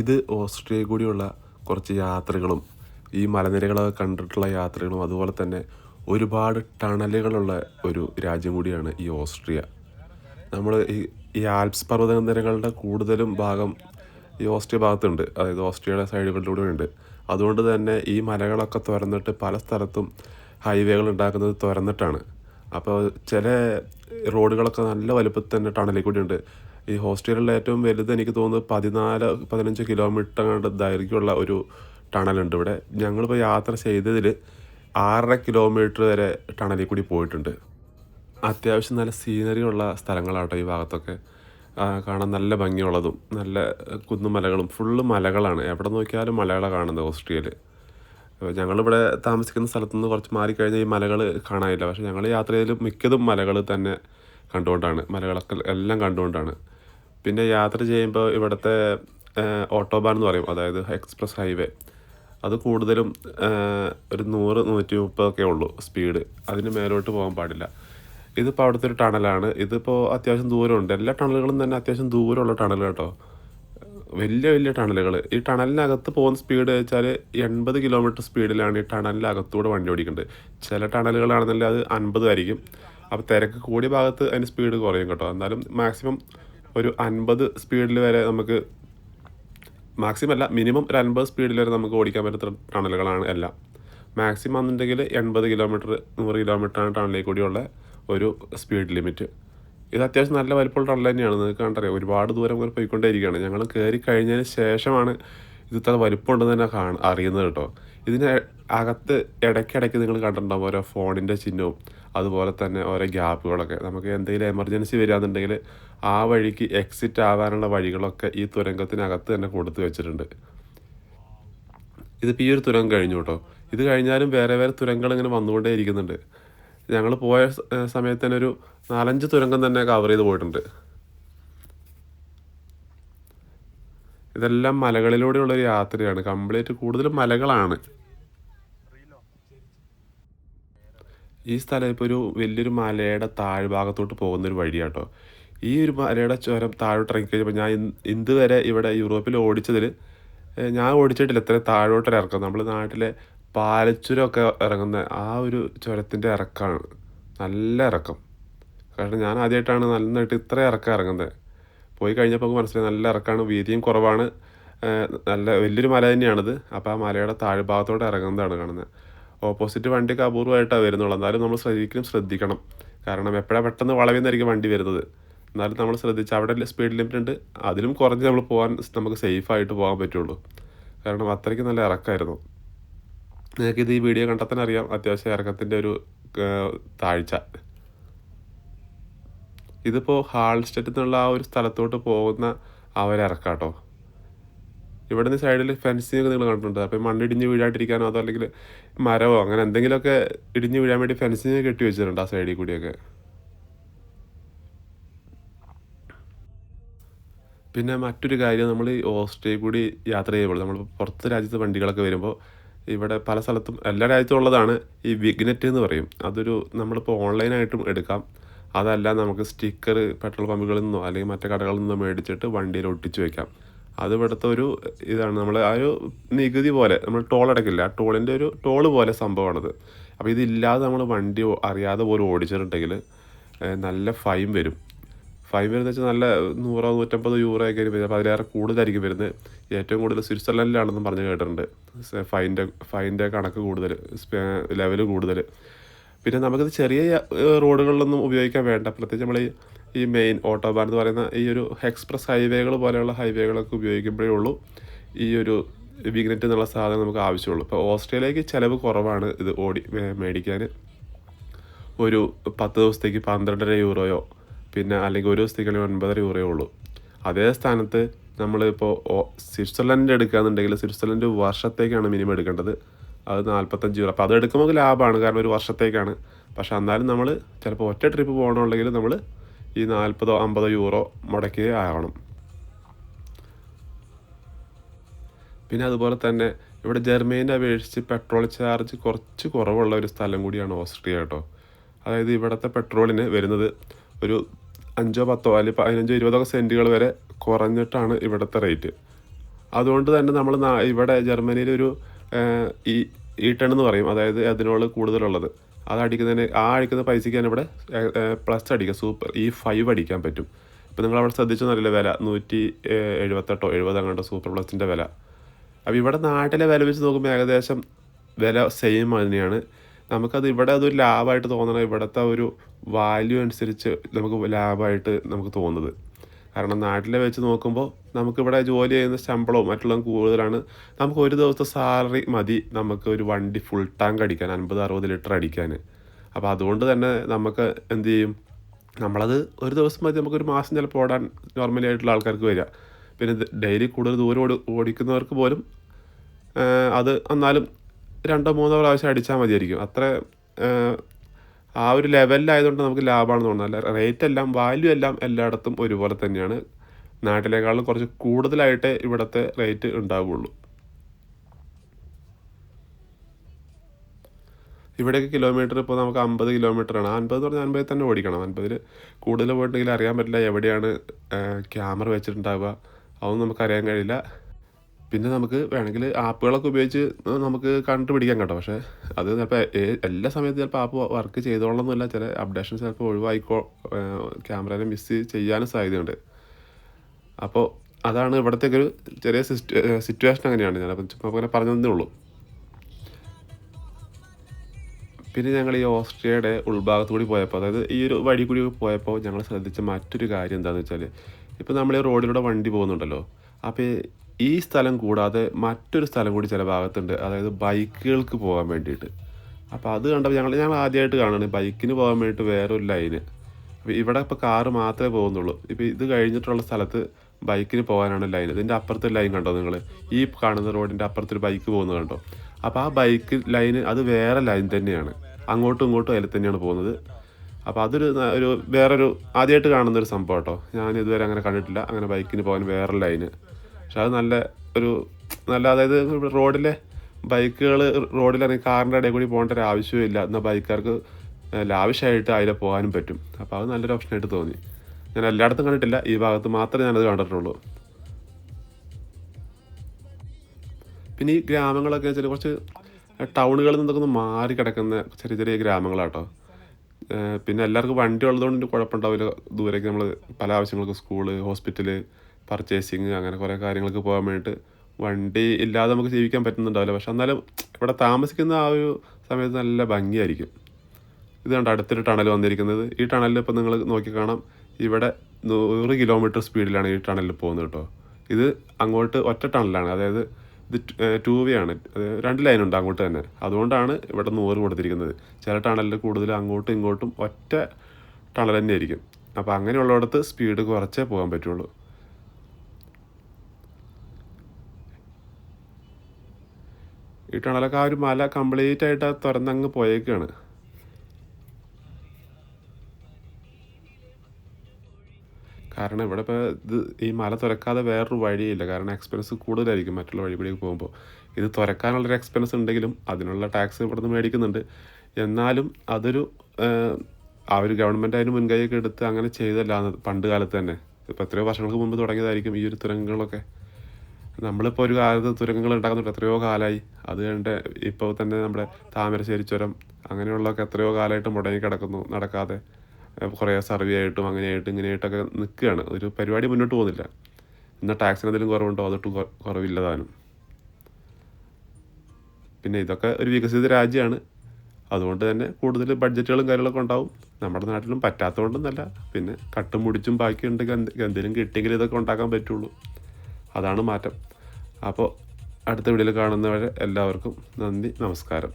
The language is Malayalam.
ഇത് ഓസ്ട്രിയയിൽ കൂടിയുള്ള കുറച്ച് യാത്രകളും ഈ മലനിരകളൊക്കെ കണ്ടിട്ടുള്ള യാത്രകളും അതുപോലെ തന്നെ ഒരുപാട് ടണലുകളുള്ള ഒരു രാജ്യം കൂടിയാണ് ഈ ഓസ്ട്രിയ. നമ്മൾ ഈ ഈ ആൽപ്സ് പർവതനിരകളുടെ കൂടുതലും ഭാഗം ഈ ഓസ്ട്രിയ ഭാഗത്തുണ്ട്. അതായത് ഓസ്ട്രിയയുടെ സൈഡുകളിലൂടെ ഉണ്ട്. അതുകൊണ്ട് തന്നെ ഈ മലകളൊക്കെ തുറന്നിട്ട് പല സ്ഥലത്തും ഹൈവേകൾ ഉണ്ടാക്കുന്നത് തുറന്നിട്ടാണ് അപ്പോൾ ചില റോഡുകളൊക്കെ നല്ല വലുപ്പത്തിൽ തന്നെ ടണലിൽ കൂടി ഉണ്ട്. ഈ ഹോസ്റ്റലിലെ ഏറ്റവും വലുത് എനിക്ക് തോന്നുന്നത് പതിനാല് പതിനഞ്ച് കിലോമീറ്റർ അങ്ങോട്ട് ദൈർഘ്യമുള്ള ഒരു ടണലുണ്ട് ഇവിടെ. ഞങ്ങളിപ്പോൾ യാത്ര ചെയ്തതിൽ ആറര കിലോമീറ്റർ വരെ ടണലിൽ കൂടി പോയിട്ടുണ്ട്. അത്യാവശ്യം നല്ല സീനറി ഉള്ള സ്ഥലങ്ങളാട്ടോ ഈ ഭാഗത്തൊക്കെ. കാണാൻ നല്ല ഭംഗിയുള്ളതും നല്ല കുന്നുമലകളും ഫുള്ള് മലകളാണ്. എവിടെ നോക്കിയാലും മലകളാണ് കാണുന്നത് ഓസ്ട്രിയയിൽ ഞങ്ങളിവിടെ താമസിക്കുന്ന സ്ഥലത്തുനിന്ന് കുറച്ച് മാറിക്കഴിഞ്ഞാൽ ഈ മലകൾ കാണാനില്ല. പക്ഷേ ഞങ്ങൾ യാത്ര ചെയ്തതിൽ മിക്കതും മലകൾ തന്നെ കണ്ടുകൊണ്ടാണ്. മലകളൊക്കെ എല്ലാം കണ്ടുകൊണ്ടാണ്. പിന്നെ യാത്ര ചെയ്യുമ്പോൾ ഇവിടുത്തെ ഓട്ടോബാൻ എന്ന് പറയും. അതായത് എക്സ്പ്രസ് ഹൈവേ. അത് കൂടുതലും ഒരു നൂറ് നൂറ്റി മുപ്പതൊക്കെ ഉള്ളൂ സ്പീഡ്. അതിന് മേലോട്ട് പോകാൻ പാടില്ല. ഇതിപ്പോൾ അവിടുത്തെ ഒരു ടണലാണ്. ഇതിപ്പോൾ അത്യാവശ്യം ദൂരമുണ്ട്. എല്ലാ ടണലുകളും തന്നെ അത്യാവശ്യം ദൂരമുള്ള ടണൽ കേട്ടോ. വലിയ വലിയ ടണലുകൾ ഈ ടണലിനകത്ത് പോകുന്ന സ്പീഡ് വെച്ചാൽ എൺപത് കിലോമീറ്റർ സ്പീഡിലാണ് ഈ ടണലിനകത്തൂടെ വണ്ടി ഓടിക്കേണ്ടത് ചില ടണലുകളാണെന്നുണ്ടെങ്കിൽ അത് അൻപത് ആയിരിക്കും. അപ്പോൾ തിരക്ക് കൂടിയ ഭാഗത്ത് അതിന് സ്പീഡ് കുറയും കേട്ടോ. എന്നാലും മാക്സിമം ഒരു അൻപത് സ്പീഡിൽ വരെ നമുക്ക് മാക്സിമം അല്ല മിനിമം ഒരു അൻപത് സ്പീഡിൽ വരെ നമുക്ക് ഓടിക്കാൻ പറ്റുന്ന ടണലുകളാണ് എല്ലാം. മാക്സിമം എന്നുണ്ടെങ്കിൽ എൺപത് കിലോമീറ്റർ നൂറ് കിലോമീറ്ററാണ് ടണലിൽ കൂടിയുള്ള ഒരു സ്പീഡ് ലിമിറ്റ് ഇത് അത്യാവശ്യം നല്ല വലിപ്പമുള്ള ടണൽ തന്നെയാണ്. നിങ്ങൾക്ക് കണ്ടറിയാം ഒരുപാട് ദൂരം ഇങ്ങനെ പോയിക്കൊണ്ടേയിരിക്കുകയാണ്. ഞങ്ങൾ കയറി കഴിഞ്ഞതിന് ശേഷമാണ് ഇത് ഇത്ര വലിപ്പമുണ്ടെന്ന് തന്നെ കാണാൻ അറിയുന്നത് കേട്ടോ. ഇതിന് അകത്ത് ഇടയ്ക്കിടയ്ക്ക് നിങ്ങൾ കണ്ടിട്ടുണ്ടാവും ഓരോ ഫോണിന്റെ ചിഹ്നവും അതുപോലെ തന്നെ ഓരോ ഗ്യാപ്പുകളൊക്കെ. നമുക്ക് എന്തെങ്കിലും എമർജൻസി വരികയാണെന്നുണ്ടെങ്കിൽ ആ വഴിക്ക് എക്സിറ്റ് ആവാനുള്ള വഴികളൊക്കെ ഈ തുരങ്കത്തിനകത്ത് തന്നെ കൊടുത്തു വെച്ചിട്ടുണ്ട്. ഇതിപ്പോൾ ഈ ഒരു തുരങ്കം കഴിഞ്ഞു കേട്ടോ. ഇത് കഴിഞ്ഞാലും വേറെ വേറെ തുരങ്കങ്ങൾ ഇങ്ങനെ വന്നുകൊണ്ടേ ഇരിക്കുന്നുണ്ട്. ഞങ്ങൾ പോയ സമയത്ത് തന്നെ ഒരു നാലഞ്ച് തുരങ്കം തന്നെ കവർ ചെയ്ത് പോയിട്ടുണ്ട്. ഇതെല്ലാം മലകളിലൂടെയുള്ള ഒരു യാത്രയാണ്. കംപ്ലീറ്റ് കൂടുതലും മലകളാണ്. ഈ സ്ഥലം ഇപ്പോൾ ഒരു വലിയൊരു മലയുടെ താഴ്ഭാഗത്തോട്ട് പോകുന്നൊരു വഴിയാട്ടോ. ഈ ഒരു മലയുടെ ചുരം താഴോട്ട് ഇറങ്ങി കഴിഞ്ഞപ്പോൾ ഞാൻ ഇന്ന് വരെ ഇവിടെ യൂറോപ്പിൽ ഓടിച്ചതിൽ ഞാൻ ഓടിച്ചിട്ടില്ല ഇത്ര താഴോട്ട് ഇറക്കം. നമ്മൾ നാട്ടിലെ പാലച്ചുരമൊക്കെ ഇറങ്ങുന്ന ആ ഒരു ചുരത്തിന്റെ ഇറക്കമാണ് നല്ല ഇറക്കം. കാരണം ഞാൻ ആദ്യമായിട്ടാണ് നന്നായിട്ട് ഇത്ര ഇറക്കം ഇറങ്ങുന്നത്. പോയി കഴിഞ്ഞപ്പോൾ മനസ്സിലായി നല്ല ഇറക്കമാണ് വീതിയും കുറവാണ് നല്ല വലിയൊരു മല തന്നെയാണിത്. അപ്പോൾ ആ മലയുടെ താഴ്ഭാഗത്തോട്ട് ഇറങ്ങുന്നതാണ് കാണുന്നത്. ഓപ്പോസിറ്റ് വണ്ടിയൊക്കെ അപൂർവമായിട്ടാണ് വരുന്നുള്ളൂ. എന്നാലും നമ്മൾ ശരിക്കും ശ്രദ്ധിക്കണം. കാരണം എപ്പോഴാണ് പെട്ടെന്ന് വളവിന്നായിരിക്കും വണ്ടി വരുന്നത്. എന്നാലും നമ്മൾ ശ്രദ്ധിച്ച് അവിടെ സ്പീഡ് ലിമിറ്റ് ഉണ്ട്. അതിലും കുറഞ്ഞ് നമ്മൾ പോകാൻ നമുക്ക് സേഫായിട്ട് പോകാൻ പറ്റുള്ളൂ. കാരണം അത്രയ്ക്ക് നല്ല ഇറക്കമായിരുന്നു. നിങ്ങൾക്കിത് ഈ വീഡിയോ കണ്ടാൽ തന്നെ അറിയാം അത്യാവശ്യം ഇറക്കത്തിന്റെ ഒരു താഴ്ച. ഇതിപ്പോൾ ഹാൾസ്റ്റെറ്റിൽ നിന്നുള്ള ആ ഒരു സ്ഥലത്തോട്ട് പോകുന്ന ആ ഒരു ഇറക്കാട്ടോ. ഇവിടെ നിന്ന് സൈഡിൽ ഫെൻസിങ് ഒക്കെ നിങ്ങൾ കണ്ടിട്ടുണ്ട്. അപ്പോൾ മണ്ണിടിഞ്ഞ് വീഴാണ്ടിരിക്കാനോ അതോ അല്ലെങ്കിൽ മരമോ അങ്ങനെ എന്തെങ്കിലുമൊക്കെ ഇടിഞ്ഞ് വീഴാൻ വേണ്ടി ഫെൻസിങ് കെട്ടി വെച്ചിട്ടുണ്ട് ആ സൈഡിൽ കൂടിയൊക്കെ. പിന്നെ മറ്റൊരു കാര്യം നമ്മൾ ഈ ഓസ്ട്രേലിയ കൂടി യാത്ര ചെയ്യുമ്പോൾ നമ്മൾ പുറത്ത് രാജ്യത്തെ വണ്ടികളൊക്കെ വരുമ്പോൾ ഇവിടെ പല സ്ഥലത്തും എല്ലാ രാജ്യത്തും ഉള്ളതാണ് ഈ വിഗ്നെറ്റ് എന്ന് പറയും. അതൊരു നമ്മളിപ്പോൾ ഓൺലൈനായിട്ടും എടുക്കാം. അതല്ല നമുക്ക് സ്റ്റിക്കർ പെട്രോൾ പമ്പുകളിൽ നിന്നോ അല്ലെങ്കിൽ മറ്റു കടകളിൽ നിന്നോ മേടിച്ചിട്ട് വണ്ടിയിൽ ഒട്ടിച്ച് വെക്കാം. അത് ഇവിടുത്തെ ഒരു ഇതാണ്. നമ്മൾ ആ ഒരു നികുതി പോലെ നമ്മൾ ടോൾ അടക്കില്ല? ആ ടോളിന്റെ ഒരു ടോൾ പോലെ സംഭവമാണത്. അപ്പോൾ ഇതില്ലാതെ നമ്മൾ വണ്ടി അറിയാതെ പോലും ഓടിച്ചിട്ടുണ്ടെങ്കിൽ നല്ല ഫൈൻ വരും. ഫൈൻ വരുന്നത് വെച്ചാൽ നല്ല നൂറോ നൂറ്റമ്പത് യൂറോ ഒക്കെ വരും അപ്പോൾ അതിലേറെ കൂടുതലായിരിക്കും വരുന്നത്. ഏറ്റവും കൂടുതൽ സ്വിറ്റ്സർലൻഡിലാണെന്നും പറഞ്ഞ് കേട്ടിട്ടുണ്ട്. ഫൈന്റെ ഫൈന്റെ കണക്ക് കൂടുതൽ ലെവൽ കൂടുതൽ. പിന്നെ നമുക്കിത് ചെറിയ റോഡുകളിലൊന്നും ഉപയോഗിക്കാൻ വേണ്ട. പ്രത്യേകിച്ച് നമ്മൾ ഈ മെയിൻ ഓട്ടോബാൻ എന്ന് പറയുന്ന ഈ ഒരു എക്സ്പ്രസ് ഹൈവേകൾ പോലെയുള്ള ഹൈവേകളൊക്കെ ഉപയോഗിക്കുമ്പോഴേ ഉള്ളൂ ഈ ഒരു വിഗ്നറ്റ് എന്നുള്ള സാധനം നമുക്ക് ആവശ്യമുള്ളൂ. ഇപ്പോൾ ഓസ്ട്രേലിയക്ക് ചിലവ് കുറവാണ് ഇത് ഓടി മേടിക്കാൻ. ഒരു പത്ത് ദിവസത്തേക്ക് പന്ത്രണ്ടര യൂറോയോ പിന്നെ അല്ലെങ്കിൽ ഒരു ദിവസത്തേക്ക് ഒൻപതര യൂറോയോ ഉള്ളൂ. അതേ സ്ഥാനത്ത് നമ്മളിപ്പോൾ സ്വിറ്റ്സർലൻഡ് എടുക്കുകയാണെന്നുണ്ടെങ്കിൽ സ്വിറ്റ്സർലൻഡ് വർഷത്തേക്കാണ് മിനിമം എടുക്കേണ്ടത്. അത് നാൽപ്പത്തഞ്ച് യൂറോ. അപ്പോൾ അത് എടുക്കുമ്പോൾ ലാഭമാണ്. കാരണം ഒരു വർഷത്തേക്കാണ്. പക്ഷേ എന്നാലും നമ്മൾ ചിലപ്പോൾ ഒറ്റ ട്രിപ്പ് പോകണമെന്നുണ്ടെങ്കിൽ നമ്മൾ ഈ നാൽപ്പതോ അമ്പതോ യൂറോ മുടക്കുകയാകണം പിന്നെ അതുപോലെ തന്നെ ഇവിടെ ജർമ്മനിനെ അപേക്ഷിച്ച് പെട്രോൾ ചാർജ് കുറച്ച് കുറവുള്ള ഒരു സ്ഥലം കൂടിയാണ് ഓസ്ട്രിയ കേട്ടോ. അതായത് ഇവിടുത്തെ പെട്രോളിന് വരുന്നത് ഒരു അഞ്ചോ പത്തോ അല്ലെങ്കിൽ പതിനഞ്ചോ ഇരുപതോ സെന്റുകൾ വരെ കുറഞ്ഞിട്ടാണ് ഇവിടുത്തെ റേറ്റ് അതുകൊണ്ട് തന്നെ നമ്മൾ ഇവിടെ ജർമ്മനിയിൽ ഒരു ഈ ഈ ടൺ എന്ന് പറയും. അതായത് അതിനോട് കൂടുതലുള്ളത്. അത് അടിക്കുന്നതിന് ആ അടിക്കുന്ന പൈസയ്ക്ക് തന്നെ ഇവിടെ പ്ലസ് അടിക്കാം. സൂപ്പർ. ഈ ഫൈവ് അടിക്കാൻ പറ്റും. ഇപ്പം നിങ്ങൾ അവിടെ ശ്രദ്ധിച്ചൊന്നറിയില്ല വില. നൂറ്റി എഴുപത്തെട്ടോ എഴുപത് അങ്ങോട്ടോ സൂപ്പർ പ്ലസിന്റെ വില. അപ്പോൾ ഇവിടെ നാട്ടിലെ വില വെച്ച് നോക്കുമ്പോൾ ഏകദേശം വില സെയിം തന്നെയാണ്. നമുക്കത് ഇവിടെ അതൊരു ലാഭമായിട്ട് തോന്നണം ഇവിടുത്തെ ഒരു വാല്യൂ അനുസരിച്ച് നമുക്ക് ലാഭമായിട്ട് നമുക്ക് തോന്നുന്നത്. കാരണം നാട്ടിലെ വെച്ച് നോക്കുമ്പോൾ നമുക്കിവിടെ ജോലി ചെയ്യുന്ന ശമ്പളവും മറ്റുള്ളതും കൂടുതലാണ്. നമുക്ക് ഒരു ദിവസത്തെ സാലറി മതി. നമുക്ക് ഒരു വണ്ടി ഫുൾ ടാങ്ക് അടിക്കാൻ അൻപത് അറുപത് ലിറ്റർ അടിക്കാൻ. അപ്പോൾ അതുകൊണ്ട് തന്നെ നമുക്ക് എന്ത് ചെയ്യും? നമ്മളത് ഒരു ദിവസം മതി. നമുക്കൊരു മാസം ചിലപ്പോൾ ഓടാൻ നോർമലി ആയിട്ടുള്ള ആൾക്കാർക്ക് വരിക. പിന്നെ ഡെയിലി കൂടുതൽ ദൂരം ഓടി ഓടിക്കുന്നവർക്ക് പോലും അത് എന്നാലും രണ്ടോ മൂന്നോ പ്രാവശ്യം അടിച്ചാൽ മതിയായിരിക്കും. അത്ര ആ ഒരു ലെവലിലായതുകൊണ്ട് നമുക്ക് ലാഭമാണെന്ന് തോന്നുന്നത് അല്ല റേറ്റ് എല്ലാം വാല്യൂ എല്ലാം എല്ലായിടത്തും ഒരുപോലെ തന്നെയാണ്. നാട്ടിലേക്കാളും കുറച്ച് കൂടുതലായിട്ട് ഇവിടുത്തെ റേറ്റ് ഉണ്ടാവുള്ളൂ. ഇവിടേക്ക് കിലോമീറ്റർ ഇപ്പോൾ നമുക്ക് അമ്പത് കിലോമീറ്ററാണ് അൻപത് എന്ന് പറഞ്ഞാൽ അൻപതിൽ തന്നെ ഓടിക്കണം. അൻപതിൽ കൂടുതൽ പോയിട്ടുണ്ടെങ്കിൽ അറിയാൻ പറ്റില്ല എവിടെയാണ് ക്യാമറ വെച്ചിട്ടുണ്ടാവുക. അതൊന്നും നമുക്കറിയാൻ കഴിയില്ല. പിന്നെ നമുക്ക് വേണമെങ്കിൽ ആപ്പുകളൊക്കെ ഉപയോഗിച്ച് നമുക്ക് കണ്ടുപിടിക്കാം കേട്ടോ. പക്ഷേ അത് ചിലപ്പോൾ എല്ലാ സമയത്തും ചിലപ്പോൾ ആപ്പ് വർക്ക് ചെയ്തോളണമെന്നില്ല ചില അപ്ഡേഷൻസ് ചിലപ്പോൾ ഒഴിവായിക്കോ ക്യാമറേനെ മിസ് ചെയ്യാനും സാധ്യതയുണ്ട്. അപ്പോൾ അതാണ് ഇവിടുത്തെ ഒരു ചെറിയ സിറ്റുവേഷൻ അങ്ങനെയാണ്. ഞാൻ ചുമ്മാ അങ്ങനെ പറഞ്ഞതേ ഉള്ളൂ. പിന്നെ ഞങ്ങൾ ഈ ഓസ്ട്രിയയുടെ ഉൾഭാഗത്തു കൂടി പോയപ്പോൾ അതായത് ഈ ഒരു വഴി കൂടി പോയപ്പോൾ ഞങ്ങൾ ശ്രദ്ധിച്ച മറ്റൊരു കാര്യം എന്താണെന്ന് വെച്ചാൽ ഇപ്പോൾ നമ്മൾ ഈ റോഡിലൂടെ വണ്ടി പോകുന്നുണ്ടല്ലോ. അപ്പോൾ ഈ സ്ഥലം കൂടാതെ മറ്റൊരു സ്ഥലം കൂടി ചില ഭാഗത്തുണ്ട്. അതായത് ബൈക്കുകൾക്ക് പോകാൻ വേണ്ടിയിട്ട്. അപ്പോൾ അത് കണ്ടപ്പോൾ ഞങ്ങൾ ഞങ്ങൾ ആദ്യമായിട്ട് കാണുന്നത് ബൈക്കിന് പോകാൻ വേണ്ടിയിട്ട് വേറൊരു ലൈന്. അപ്പോൾ ഇവിടെ ഇപ്പോൾ കാറ് മാത്രമേ പോകുന്നുള്ളൂ. ഇപ്പോൾ ഇത് കഴിഞ്ഞിട്ടുള്ള സ്ഥലത്ത് ബൈക്കിന് പോകാനാണ് ലൈൻ ഇതിന്റെ അപ്പുറത്തെ ലൈൻ കണ്ടോ നിങ്ങൾ ഈ കാണുന്ന റോഡിന്റെ അപ്പുറത്തൊരു ബൈക്ക് പോകുന്നത് കണ്ടോ? അപ്പോൾ ആ ബൈക്ക് ലൈന് അത് വേറെ ലൈൻ തന്നെയാണ്. അങ്ങോട്ടും ഇങ്ങോട്ടും അതിൽ തന്നെയാണ് പോകുന്നത്. അപ്പോൾ അതൊരു ഒരു വേറൊരു ആദ്യമായിട്ട് കാണുന്നൊരു സംഭവം കേട്ടോ. ഞാൻ ഇതുവരെ അങ്ങനെ കണ്ടിട്ടില്ല. അങ്ങനെ ബൈക്കിന് പോകാൻ വേറെ ലൈന്. പക്ഷെ അത് നല്ല ഒരു നല്ല അതായത് റോഡിലെ ബൈക്കുകൾ റോഡിൽ അല്ലെങ്കിൽ കാറിന്റെ ഇടയിൽ കൂടി പോകേണ്ട ഒരു ആവശ്യമില്ല എന്നാൽ ബൈക്കാർക്ക് ലാവശ്യമായിട്ട് അതിലെ പോകാനും പറ്റും. അപ്പോൾ അത് നല്ലൊരു ഓപ്ഷനായിട്ട് തോന്നി. ഞാൻ എല്ലായിടത്തും കണ്ടിട്ടില്ല. ഈ ഭാഗത്ത് മാത്രമേ ഞാനത് കണ്ടിട്ടുള്ളൂ. പിന്നെ ഈ ഗ്രാമങ്ങളൊക്കെ വെച്ചാൽ കുറച്ച് ടൗണുകളിൽ നിന്നൊക്കെ ഒന്ന് മാറി കിടക്കുന്ന ചെറിയ ചെറിയ ഗ്രാമങ്ങളാട്ടോ. പിന്നെ എല്ലാവർക്കും വണ്ടി ഉള്ളതുകൊണ്ട് കുഴപ്പമുണ്ടാവില്ല. ദൂരേക്ക് നമ്മൾ പല ആവശ്യങ്ങൾക്ക് സ്കൂൾ ഹോസ്പിറ്റൽ പർച്ചേസിങ് അങ്ങനെ കുറേ കാര്യങ്ങൾക്ക് പോകാൻ വേണ്ടിയിട്ട് വണ്ടി ഇല്ലാതെ നമുക്ക് ജീവിക്കാൻ പറ്റുന്നുണ്ടാവില്ല. പക്ഷെ എന്നാലും ഇവിടെ താമസിക്കുന്ന ആ ഒരു സമയത്ത് നല്ല ഭംഗിയായിരിക്കും. ഇത് അടുത്തൊരു ടണൽ വന്നിരിക്കുന്നത്. ഈ ടണലിൽ ഇപ്പോൾ നിങ്ങൾ നോക്കി കാണാം. ഇവിടെ നൂറ് കിലോമീറ്റർ സ്പീഡിലാണ് ഈ ടണലിൽ പോകുന്നത് കേട്ടോ. ഇത് അങ്ങോട്ട് ഒറ്റ ടണലാണ്. അതായത് ഇത് ടൂ വേ ആണ്. രണ്ട് ലൈൻ ഉണ്ട് അങ്ങോട്ട് തന്നെ. അതുകൊണ്ടാണ് ഇവിടെ നൂറ് കൊടുത്തിരിക്കുന്നത്. ചില ടണലിൽ കൂടുതൽ അങ്ങോട്ടും ഇങ്ങോട്ടും ഒറ്റ ടണൽ തന്നെ ആയിരിക്കും അപ്പോൾ അങ്ങനെയുള്ളിടത്ത് സ്പീഡ് കുറച്ചേ പോകാൻ പറ്റുള്ളൂ. ഈ ടണലൊക്കെ ആ ഒരു മല കംപ്ലീറ്റ് ആയിട്ട് തുറന്നങ്ങ് പോയേക്കാണ്. കാരണം ഇവിടെ ഇപ്പോൾ ഇത് ഈ മല തുറക്കാതെ വേറൊരു വഴിയില്ല. കാരണം എക്സ്പെൻസ് കൂടുതലായിരിക്കും മറ്റുള്ള വഴി പോകുമ്പോൾ ഇത് തുറക്കാനുള്ളൊരു എക്സ്പെൻസ് ഉണ്ടെങ്കിലും അതിനുള്ള ടാക്സ് ഇവിടെ നിന്ന് മേടിക്കുന്നുണ്ട്. എന്നാലും അതൊരു ആ ഒരു ഗവൺമെന്റ് അതിന് മുൻകൈയൊക്കെ എടുത്ത് അങ്ങനെ ചെയ്തല്ല പണ്ട് കാലത്ത് തന്നെ. ഇപ്പോൾ എത്രയോ വർഷങ്ങൾക്ക് മുമ്പ് തുടങ്ങിയതായിരിക്കും ഈ ഒരു തുരങ്കങ്ങളൊക്കെ. നമ്മളിപ്പോൾ ഒരു കാലത്ത് തുരങ്കങ്ങൾ ഉണ്ടാക്കുന്നുണ്ട്. എത്രയോ കാലമായി അത് കണ്ട് ഇപ്പോൾ തന്നെ നമ്മുടെ താമരശ്ശേരി ചുരം അങ്ങനെയുള്ളതൊക്കെ എത്രയോ കാലമായിട്ട് മുടങ്ങി കിടക്കുന്നു. നടക്കാതെ കുറേ സർവേ ആയിട്ടും അങ്ങനെയായിട്ടും ഇങ്ങനെയായിട്ടൊക്കെ നിൽക്കുകയാണ്. ഒരു പരിപാടി മുന്നോട്ട് പോകുന്നില്ല. എന്നാൽ ടാക്സിന് എന്തെങ്കിലും കുറവുണ്ടോ? അതൊട്ടും കുറവില്ലതാനും കുറവില്ല താനും. പിന്നെ ഇതൊക്കെ ഒരു വികസിത രാജ്യമാണ്. അതുകൊണ്ട് തന്നെ കൂടുതൽ ബഡ്ജറ്റുകളും കാര്യങ്ങളൊക്കെ ഉണ്ടാവും. നമ്മുടെ നാട്ടിലും പറ്റാത്തതുകൊണ്ടൊന്നല്ല. പിന്നെ കട്ടും മുടിച്ചും ബാക്കി ഉണ്ടെങ്കിൽ എന്ത് എന്തെങ്കിലും കിട്ടിയെങ്കിൽ ഇതൊക്കെ ഉണ്ടാക്കാൻ പറ്റുള്ളൂ. അതാണ് മാറ്റം. അപ്പോൾ അടുത്ത വീഡിയോയിൽ കാണുന്നവരെ എല്ലാവർക്കും നന്ദി നമസ്കാരം.